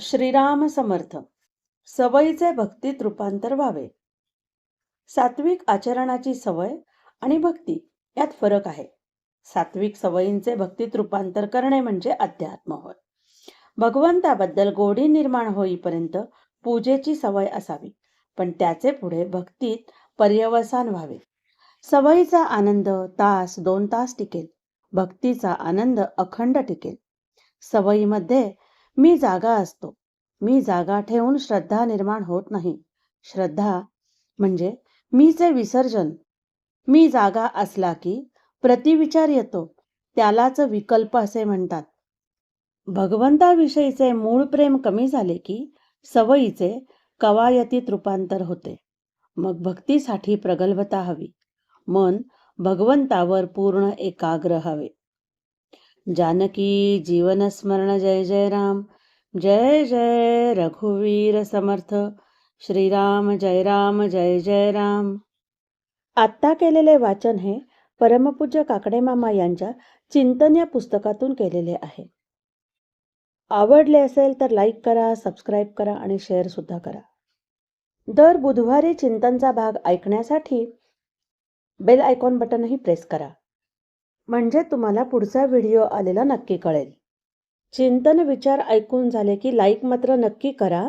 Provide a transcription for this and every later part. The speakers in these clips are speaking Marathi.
श्रीराम समर्थ सवयीचे भक्तीत रूपांतर व्हावे. सात्विक आचरणाची सवय आणि भक्ती यात फरक आहे. सात्विक सवयींचे भक्तीत रूपांतर करणे म्हणजे अध्यात्म होय. भगवंताबद्दल गोडी निर्माण होईपर्यंत पूजेची सवय असावी पण त्याचे पुढे भक्तीत पर्यवसान व्हावे. सवयीचा आनंद तास दोन तास टिकेल भक्तीचा आनंद अखंड टिकेल. सवयीमध्ये मी जागा असतो. मी जागा ठेवून श्रद्धा निर्माण होत नाही. श्रद्धा म्हणजे मीचे विसर्जन. मी जागा असला की प्रतिविचार येतो. त्यालाच विकल्प असे म्हणतात. भगवंताविषयीचे मूळ प्रेम कमी झाले की सवयीचे कवायतीत रूपांतर होते. मग भक्तीसाठी प्रगल्भता हवी. मन भगवंतावर पूर्ण एकाग्र हवे. जानकी जीवन स्मरण जय जय राम. जय जय रघुवीर समर्थ. श्रीराम जय राम जय जय राम. आत्ता केलेले वाचन हे परमपूज्य काकडे मामा यांच्या चिंतन या पुस्तकातून केलेले आहे. आवडले असेल तर लाईक करा सबस्क्राईब करा आणि शेअर सुद्धा करा. दर बुधवारी चिंतनचा भाग ऐकण्यासाठी बेल आयकॉन बटनही प्रेस करा. म्हणजे तुम्हाला पुढचा व्हिडिओ आलेला नक्की कळेल. चिंतन विचार ऐकून झाले की लाईक मात्र नक्की करा.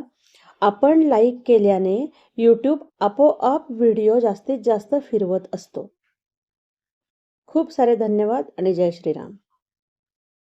आपण लाईक केल्याने यूट्यूब आपोआप व्हिडिओ जास्तीत जास्त फिरवत असतो. खूप सारे धन्यवाद आणि जय श्रीराम.